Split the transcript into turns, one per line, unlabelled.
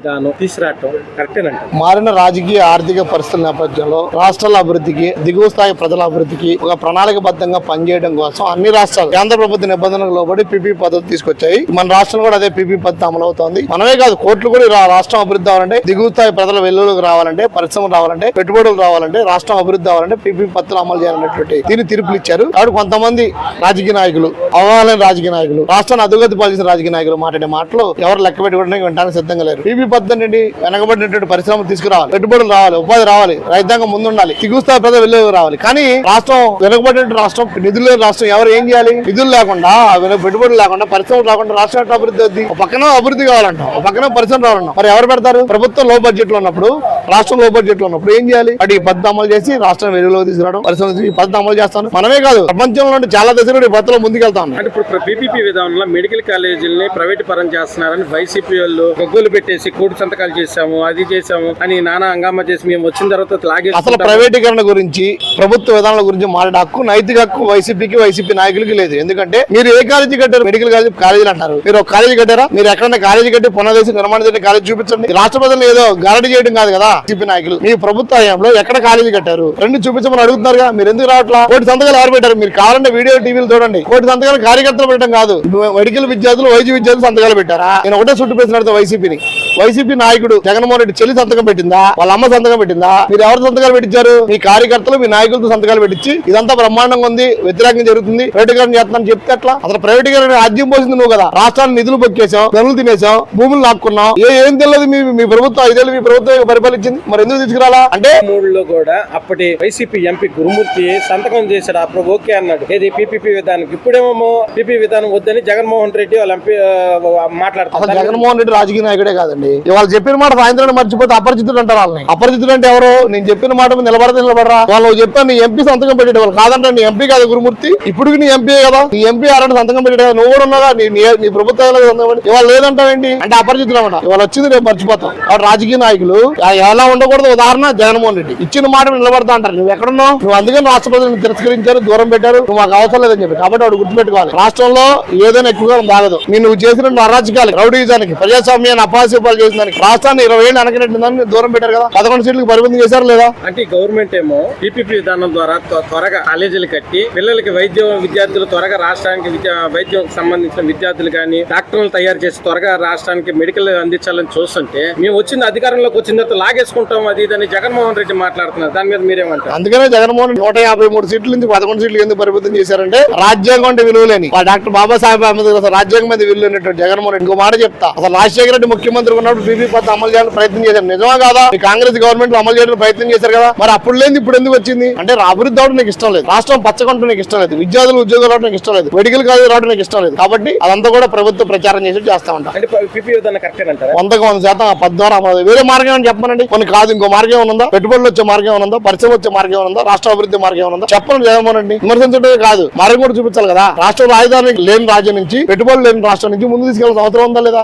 విధానం తీసుకురావటం కరెక్టేనంట
మారిన రాజకీయ ఆర్థిక పరిస్థితుల నేపథ్యంలో రాష్ట్రాల అభివృద్ధికి దిగువ స్థాయి ప్రజల అభివృద్ధికి ఒక ప్రణాళికబద్ధంగా పనిచేయడం కోసం అన్ని రాష్ట్రాలు కేంద్ర ప్రభుత్వ నిబంధనలకు లోబడి పీపీ పద్ధతి తీసుకొచ్చాయి. మన రాష్ట్రం కూడా అదే పీపీ పద్ధతి అమలు అవుతోంది మనమే కాదు కోట్లు కూడా రాష్ట్రం అభివృద్ధి అవ్వాలంటే దిగువ స్థాయి ప్రజల వెల్లువలకు రావాలంటే పరిశ్రమలు రావాలంటే పెట్టుబడులు రావాలంటే రాష్ట్రం అభివృద్ధి అవ్వాలంటే పీపీ పద్ధతులు అమలు చేయాలనేటువంటి దీన్ని తీర్పులు ఇచ్చారు కాబట్టి కొంతమంది రాజకీయ నాయకులు అవ్వాలని రాజకీయ నాయకులు రాష్ట్రాన్ని అధోగతి పాల్చిన రాజకీయ నాయకులు మాట్లాడే మాటలు ఎవరు లెక్క పెట్టుకోవడానికి వినడానికి సిద్ధంగా లేరు. పీపీ పద్ధతి ఏంటి వెనకబడినటువంటి పరిశ్రమలు తీసుకురావాలి. పెట్టుబడులు రావాలి ఉపాధి రావాలి రైతాంగం ముందుండాలి. దిగువ ప్రజలు వెళ్ళే రావాలి. కానీ రాష్ట్రం వెనకబడిన రాష్ట్రం నిధులు లేని రాష్ట్రం ఎవరు ఏం చేయాలి? నిధులు లేకుండా పెట్టుబడులు లేకుండా పరిశ్రమలు రాకుండా రాష్ట్రం అభివృద్ధి అవుద్ది. ఒక పక్కన అభివృద్ధి కావాలంట ఒక పక్కన పరిశ్రమ రావాలంట. మరి ఎవరు పెడతారు? ప్రభుత్వం లో బడ్జెట్లో ఉన్నప్పుడు రాష్ట్రం లో బడ్జెట్లో ఉన్నప్పుడు ఏం చేయాలి? అటు ఈ పద్ధతి అమలు చేసి రాష్ట్రం వెలుగులో తీసుకురావడం పరిశ్రమ ఈ పద్ధతి అమలు చేస్తాను. మనమే కాదు ప్రపంచంలో చాలా దశలు ఈ పద్ధతిలో ముందుకెళ్తా
ఉన్నాం ఇప్పుడు పీపీపీ విధానంలో మెడికల్ కాలేజీలని ప్రైవేట్ పరం చేస్తున్నారని వైసీపీ వాళ్ళు గొగ్గులు పెట్టేసి కూడి సంతకాలు చేశాము అది చేశాము అని నానా హంగామా చేసి మేము వచ్చిన తర్వాత
అసలు ప్రైవేటీకరణ గురించి ప్రభుత్వ విధానాల గురించి మాట్లాడే హక్కు నైతిక హక్కు వైసీపీకి వైసీపీ నాయకులకి లేదు. ఎందుకంటే మీరు ఏ కాలేజీ కట్టారు? మెడికల్ కాలేజీ కాలేజీలు అంటారు మీరు ఒక కాలేజీ కట్టారా? మీరు ఎక్కడైనా కాలేజీ కట్టి పునర్దేశం నిర్మాణం చేసిన కాలేజీ చూపించండి. రాష్ట్ర ప్రజలు ఏదో గారడి చేయడం కాదు కదా వైసీపీ నాయకులు. మీ ప్రభుత్వ హయాంలో ఎక్కడ కాలేజీ కట్టారు? రెండు చూపించమని అడుగుతున్నారుగా మీరు ఎందుకు రావట్లా? కోటి సంతకాలు ఆరబెట్టారు మీరు కావాలంటే వీడియో టీవీలు చూడండి. కోటి సంతకాలు కార్యకర్తలు పెట్టడం కాదు. మెడికల్ విద్యార్థులు వైద్య విద్యార్థులు సంతకాలు పెట్టారా? నేను ఒకటే చుట్టూ పేసినట్టు వైసీపీని. వైసీపీ నాయకుడు జగన్మోహన్ రెడ్డి చెల్లి సంతకం పెట్టిందా? వాళ్ళ అమ్మ సంతకం పెట్టిందా? మీరు ఎవరు సంతకాలు పెట్టించారు? మీ కార్యకర్తలు మీ నాయకులతో సంతకాలు పెట్టించి ఇదంతా బ్రహ్మాండంగా ఉంది వ్యతిరేకంగా జరుగుతుంది ప్రైవేటీకరణ చేస్తున్నాను చెప్తే ఎట్లా? అసలు ప్రైవేటీకరణ ఆద్యం పోసింది నువ్వు కదా. రాష్ట్రాన్ని నిధులు బొక్కేసాం గనులు తినేసాం భూములు లాక్కున్నాం ఏ ఏం తెలియదు మీ మీ ప్రభుత్వం ఐదేళ్ళు మీ ప్రభుత్వం పరిపాలించింది. మరి ఎందుకు తీసుకురాలా? అంటే
మూడులో కూడా అప్పటి వైసీపీ ఎంపీ గురుమూర్తి సంతకం చేశాడు. అప్పుడు ఓకే అన్నాడు. ఏది పీపీపీ విధానం? ఇప్పుడేమో పీపీ విధానం వద్దని జగన్మోహన్ రెడ్డి వాళ్ళ ఎంపీ
అసలు
మాట్లాడుతున్నారు.
జగన్మోహన్ రెడ్డి రాజకీయ నాయకుడే కాదండి. ఇవాళ చెప్పిన మాట సాయంత్రం మర్చిపోతే అపరిచితుడు అంటారు వాళ్ళని. అపరిచితుడు అంటే ఎవరు? నేను చెప్పిన మాట నిలబడతా నిలబడరా? వాళ్ళు నువ్వు చెప్పాను నీ ఎంపీ సంతకం పెట్టేట వాళ్ళు కాదంటే నీ ఎంపీ కాదు గురుమూర్తి. ఇప్పుడు నీ ఎంపీ కదా? నీ ఎంపీ ఆరంటే సంతకం పెట్టాడు నువ్వు కూడా ఉన్నావా నీ నీ- ప్రభుత్వం సంతకం ఇవాళ లేదంటావేంటి? అంటే అపరిచితులు అనమాట ఇవాళ వచ్చింది రేపు మర్చిపోతాం. కాబట్టి రాజకీయ నాయకులు ఎలా ఉండకూడదు ఉదాహరణ జగన్మోహన్ రెడ్డి. ఇచ్చిన మాట నిలబడతా అంటారు. నువ్వు ఎక్కడున్నావు? నువ్వు అందుకని రాష్ట్ర ప్రజలను తిరస్కరించారు దూరం పెట్టారు. నువ్వు మాకు అవసరం లేదని చెప్పి కాబట్టి వాడు గుర్తుపెట్టుకోవాలి. రాష్ట్రంలో ఏదైనా ఎక్కువగా బాగదు నేను నువ్వు చేసిన అరాజకాలు రౌడీజానికి ప్రజాస్వామ్యాన్ని అపాసిపాలు చేసిన దానికి రాష్ట్రాన్ని ఇరవై ఏళ్ళు అనకనట్టు దాన్ని దూరం పెట్టారు కదా. పదకొండు సీట్లకు పరిమితం చేశారు లేదా?
అంటే గవర్నమెంట్ ఏమో పీపీపీ విధానం ద్వారా త్వ- త్వరగా కాలేజీలు కట్టి పిల్లలకి వైద్యం విద్యార్థులు త్వరగా రాష్ట్రానికి విద్యా సంబంధించిన విద్యార్థులు కానీ డాక్టర్లు తయారు చేసి త్వరగా రాష్ట్రానికి మెడికల్ అందించాలని చూస్తుంటే మేము వచ్చిన అధికారంలోకి వచ్చిన తర్వాత లాగేసుకుంటాం అది ఇదని జగన్మోహన్ రెడ్డి మాట్లాడుతున్నారు. దాని మీద మీరేమంటారు?
అందుకనే జగన్మోహన్ నూట యాభై మూడు సీట్ల నుంచి పదకొండు సీట్లు ఎందుకు పరిమితం చేశారంటే రాజ్యాంగం అంటే విలువలేని. డాక్టర్ బాబాసాహెబ్ అంబేద్కర్ అసలు రాజ్యాంగం మీద విలువ లేనటువంటి జగన్మోహన్ రెడ్డి ఇంకో మాట చెప్తా. అసలు రాజశేఖర రెడ్డి ముఖ్యమంత్రి ఉన్నప్పుడు బీపీ పథకం అమలు చేయాలని ప్రయత్నం చేశారు. నిజమా కాదా? ఈ కాంగ్రెస్ గవర్నమెంట్ అమలు చేయడానికి ప్రయత్నం చేశారు కదా? మరి అప్పుడు లేని ఇప్పుడు ఎందుకు వచ్చింది? అంటే అభివృద్ధి అవడం నీకు ఇష్టం లేదు. రాష్ట్రం పచ్చగొంట నీకు ఇష్టం లేదు. విద్యార్థులు ఉద్యోగాలు రావడం నీకు ఇష్టం లేదు. మెడికల్ కాలేజ్ రావడం నీకు ఇష్టం లేదు. కాబట్టి అదంతా కూడా ప్రభుత్వం ప్రచారం చేసి చేస్తా ఉంటాం వందకు వంద శాతం రామరాజు వేరే మార్గం అని చెప్పమనండి? కొన్ని కాదు ఇంకో మార్గం ఉందా? పెట్టుబడులు వచ్చే మార్గం ఉందా? పరిశ్రమ వచ్చే మార్గం ఉందా? రాష్ట్ర అభివృద్ధి మార్గం ఉందా? చెప్పండి జగన్మోహన్ విమర్శించడమే కాదు. మార్గం కూడా చూపించాలి కదా. రాష్ట్ర రాజధాని లేని రాజ్యం నుంచి పెట్టుబడులు లేని రాష్ట్రం నుంచి ముందు తీసుకెళ్ళాల్సిన అవసరం ఉందా లేదా?